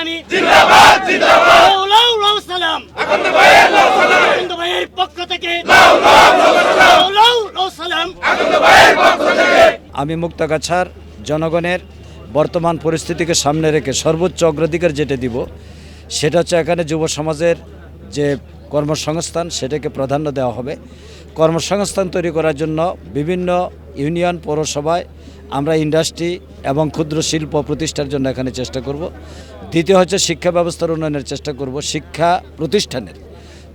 মাস্তানি জিন্দাবাদ জিন্দাবাদ। লাউ লাউ সালাম। আকন্দ ভাইয়ের লাউ সালাম। আকন্দ ভাইয়ের পক্ষ থেকে। লাউ লাউ লাউ সালাম। আমি মুক্তাগাছার জনগণের বর্তমান পরিস্থিতিকে সামনে রেখে সর্বোচ্চ অগ্রাধিকার যেটা দিব সেটা হচ্ছে এখানে যুব সমাজের যে কর্মসংস্থান সেটাকে প্রাধান্য দেওয়া হবে। কর্মসংস্থান তৈরি করার জন্য বিভিন্ন ইউনিয়ন পৌরসভায় আমরা ইন্ডাস্ট্রি এবং ক্ষুদ্র শিল্প প্রতিষ্ঠার জন্য এখানে চেষ্টা করব। দ্বিতীয় হচ্ছে শিক্ষা ব্যবস্থার উন্নয়নের চেষ্টা করব শিক্ষা প্রতিষ্ঠানের।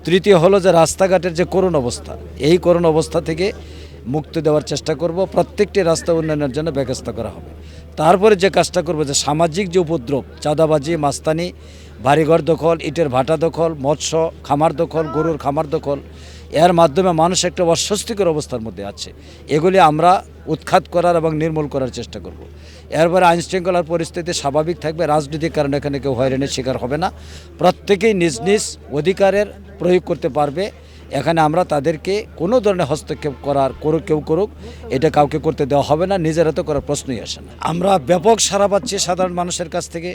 তৃতীয় হলো যে রাস্তাঘাটের যে করুণ অবস্থা, এই করুণ অবস্থা থেকে মুক্তি দেওয়ার চেষ্টা করব, প্রত্যেকটি রাস্তা উন্নয়নের জন্য ব্যবস্থা করা হবে। তারপরে যে কাজটা করব যে সামাজিক যে উপদ্রব, চাঁদাবাজি, মাস্তানি, বাড়িঘর দখল, ইটের ভাটা দখল, মৎস্য, খামার দখল, গরুর খামার দখল এর মাধ্যমে মানুষ একটা অস্বস্তিকর অবস্থার মধ্যে আছে। এগুলি আমরা উৎখাত করার এবং নির্মূল করার চেষ্টা করব। এরপরে আইন শৃঙ্খলার পরিস্থিতি স্বাভাবিক থাকবে, রাজনৈতিক কারণে এখানে কেউ হয়রানির শিকার হবে না। প্রত্যেকেই নিজ নিজ অধিকারের প্রয়োগ করতে পারবে। এখানে আমরা তাদেরকে কোনো ধরনের হস্তক্ষেপ করার, করুক কেউ করুক, এটা কাউকে করতে দেওয়া হবে না, নিজেরা তো করার প্রশ্নই আসে না। আমরা ব্যাপক সারা পাচ্ছি সাধারণ মানুষের কাছ থেকে।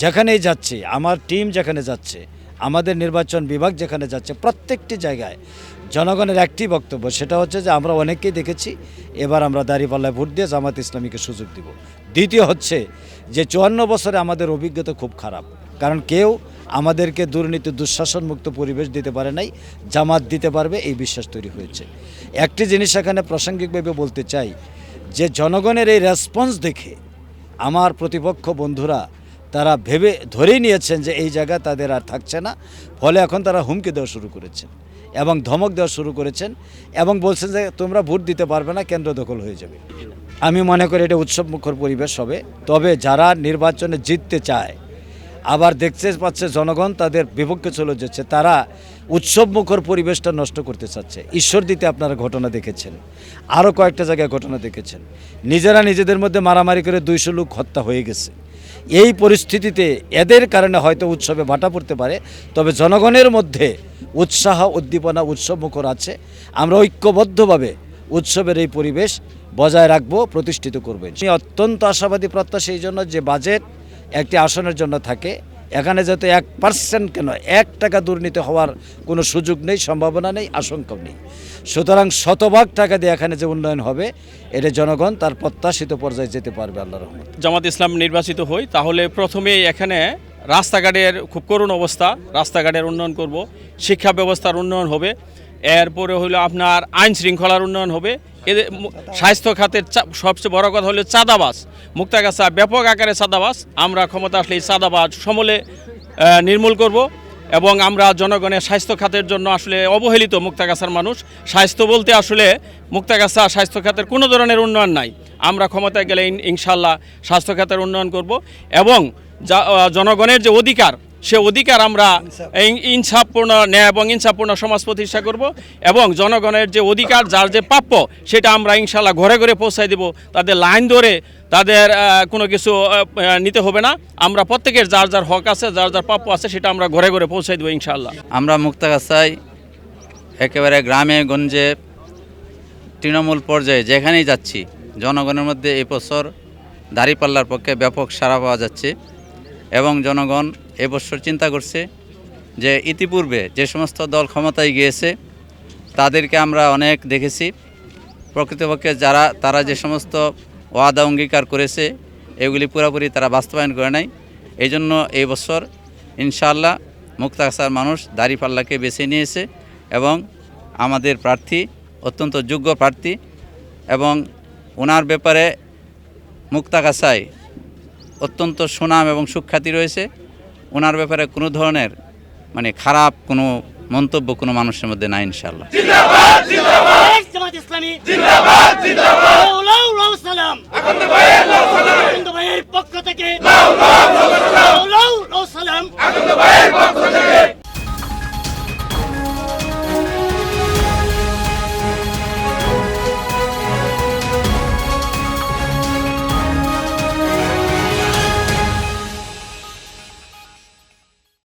যেখানেই যাচ্ছি, আমার টিম যেখানে যাচ্ছে আমাদের নির্বাচন বিভাগ যেখানে যাচ্ছে, প্রত্যেকটি জায়গায় জনগণের একটি বক্তব্য, সেটা হচ্ছে যে আমরা অনেককেই দেখেছি, এবার আমরা দাঁড়িপাল্লায় ভোট দিয়ে জামাত ইসলামীকে সুযোগ দিব। দ্বিতীয় হচ্ছে যে চুয়ান্ন বছরে আমাদের অভিজ্ঞতা খুব খারাপ, কারণ কেউ আমাদেরকে দুর্নীতি দুঃশাসন মুক্ত পরিবেশ দিতে পারে নাই, জামাত দিতে পারবে, এই বিশ্বাস তৈরি হয়েছে। একটি জিনিস এখানে প্রাসঙ্গিকভাবে বলতে চাই, যে জনগণের এই রেসপন্স দেখে আমার প্রতিপক্ষ বন্ধুরা তারা ভেবে ধরেই নিয়েছেন যে এই জায়গা তাদের আর থাকছে না। ফলে এখন তারা হুমকি দেওয়া শুরু করেছেন এবং ধমক দেওয়া শুরু করেছেন এবং বলছেন যে তোমরা ভোট দিতে পারবে না, কেন্দ্র দখল হয়ে যাবে। আমি মনে করি এটা উৎসবমুখর পরিবেশ হবে। তবে যারা নির্বাচনে জিততে চায়, আবার দেখতে পাচ্ছে জনগণ তাদের বিপক্ষে চলে যাচ্ছে, তারা উৎসবমুখর পরিবেশটা নষ্ট করতে চাচ্ছে। ঈশ্বর দিতে আপনারা ঘটনা দেখেছেন। আরও কয়েকটা জায়গায় ঘটনা দেখেছেন। নিজেরা নিজেদের মধ্যে মারামারি করে দুইশো লোক হত্যা হয়ে গেছে। এই পরিস্থিতিতে এদের কারণে হয়তো উৎসবে ভাটা পড়তে পারে, তবে জনগণের মধ্যে উৎসাহ, উদ্দীপনা, উৎসব মুখর আছে। আমরা ঐক্যবদ্ধভাবে উৎসবের এই পরিবেশ বজায় রাখব, প্রতিষ্ঠিত করবেন অত্যন্ত আশাবাদী, প্রত্যাশা এই জন্য যে বাজেট একটি আসনের জন্য থাকে এখানে যাতে এক পার্সেন্ট কেন? এক টাকা দুর্নীতি হওয়ার কোনো সুযোগ নেই, সম্ভাবনা নেই, আশঙ্কাও নেই। সুতরাং শতভাগ টাকা দিয়ে এখানে যে উন্নয়ন হবে, এটা জনগণ তার প্রত্যাশিত পর্যায়ে যেতে পারবে আল্লাহ রহমত। জামাত ইসলাম নির্বাচিত হই, তাহলে প্রথমে এখানে রাস্তাঘাটের খুব করুণ অবস্থা, রাস্তাঘাটের উন্নয়ন করব, শিক্ষা ব্যবস্থার উন্নয়ন হবে। এরপরে হলো আপনার আইন শৃঙ্খলার উন্নয়ন হবে। এদের স্বাস্থ্য খাতের সবচেয়ে বড় কথা হলো চাঁদাবাস মুক্তাগাছা ব্যাপক আকারে চাঁদাবাস আমরা ক্ষমতা আসলে এই চাঁদাবাজ সমলে নির্মূল করব এবং আমরা জনগণের স্বাস্থ্য খাতের জন্য আসলে অবহেলিত মুক্তাগাছার মানুষ। স্বাস্থ্য বলতে আসলে মুক্তাগাছা স্বাস্থ্য খাতের কোনো ধরনের উন্নয়ন নাই। আমরা ক্ষমতায় গেলে ইন- ইনশাল্লাহ স্বাস্থ্য খাতের উন্নয়ন করব এবং জনগণের যে অধিকার সে অধিকার আমরা ইন- ইনসাফপূর্ণ ন্যায় এবং ইনসাফপূর্ণ সমাজ প্রতিষ্ঠা করব এবং জনগণের যে অধিকার যার যে প্রাপ্য সেটা আমরা ইনশাল্লাহ ঘরে ঘরে পৌঁছায় দেব। তাদের লাইন ধরে তাদের কোনো কিছু নিতে হবে না। আমরা প্রত্যেকের যার যার হক আছে যার যার প্রাপ্য আছে সেটা আমরা ঘরে ঘরে পৌঁছাই দেবো ইনশাল্লাহ আমরা মুক্তাগাছায় একেবারে গ্রামে গঞ্জে তৃণমূল পর্যায়ে যেখানেই যাচ্ছি জনগণের মধ্যে এই বছর দাঁড়িপাল্লার পক্ষে ব্যাপক সাড়া পাওয়া যাচ্ছে এবং জনগণ এবছর চিন্তা করছে যে ইতিপূর্বে যে সমস্ত দল ক্ষমতায় গিয়েছে, তাদেরকে আমরা অনেক দেখেছি। প্রকৃতপক্ষে যারা, তারা যে সমস্ত ওয়াদা অঙ্গীকার করেছে, এগুলি পুরোপুরি তারা বাস্তবায়ন করে নাই। এই জন্য এই বছর ইনশাআল্লাহ মুক্তাগাছার মানুষ দাঁড়িপাল্লাকে বেছে নিয়েছে এবং আমাদের প্রার্থী, অত্যন্ত যোগ্য প্রার্থী এবং ওনার ব্যাপারে মুক্তাগাছায় অত্যন্ত সুনাম এবং সুখ্যাতি রয়েছে। ওনার ব্যাপারে কোনো ধরনের মানে খারাপ কোনো মন্তব্য কোনো মানুষের মধ্যে নাই ইনশাল্লাহ